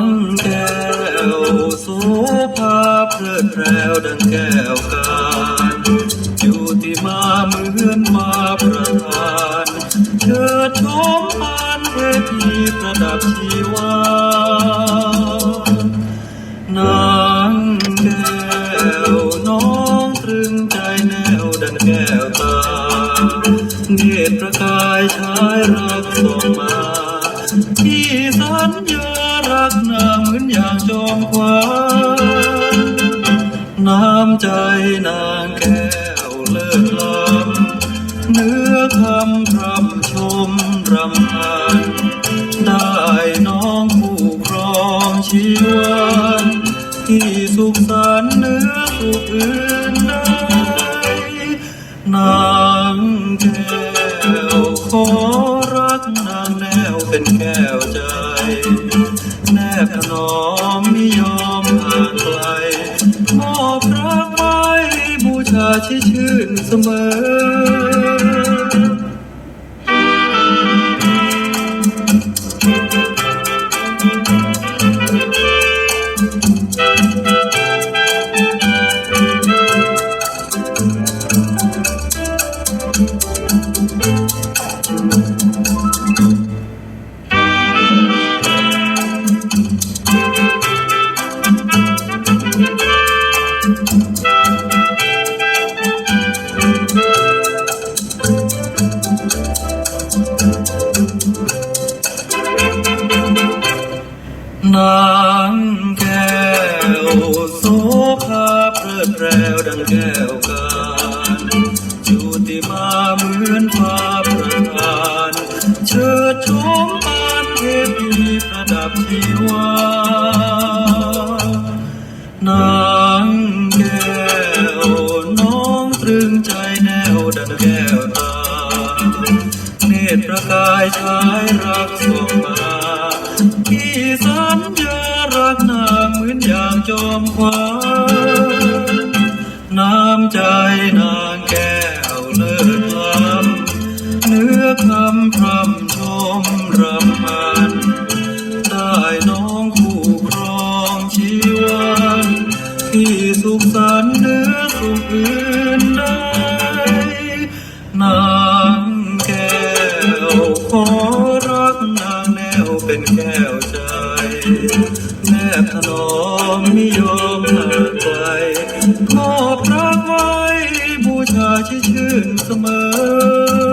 งแก้วโสภาเพลิดแพรวดังแก้วกานอยู่ที่มาเมื่อนมาประทานเธอชมพันเทพีประดับชีวานางแก้วน้องตรึงใจแนวดังแก้วตาเนตรประกายชายรักส่อมาที่สัญญา รักนางเหมือนอย่างจอมควานน้ำใจนางแก้วเลิศล้ำเนื้อคำรำชมรำพันได้น้องผู้ครองชีวันที่สุขสันต์ ชื่อชื่นเสมอ นางแก้วโสภาเพลิดเพลวดังแก้วการจุติมาเหมือนฟ้าประทานเชิดชมปานเทพีประดับชีวานางแก้วน้องตรึงใจแนวดังแก้ว ตรประกายชายรักส่งมาที่สัญญารักนางเหมือนอย่างจอมขวานน้ำใจนางแก้วเลิศล้ำเนื้อคำพรำชมรำพันได้น้องคู่ครองชีวันที่สุขสันต์เนื้อสุขอื่นใดนาง ถนอมมิยอมห่างไกลขอพระไว้ บูชาชื่นเสมอ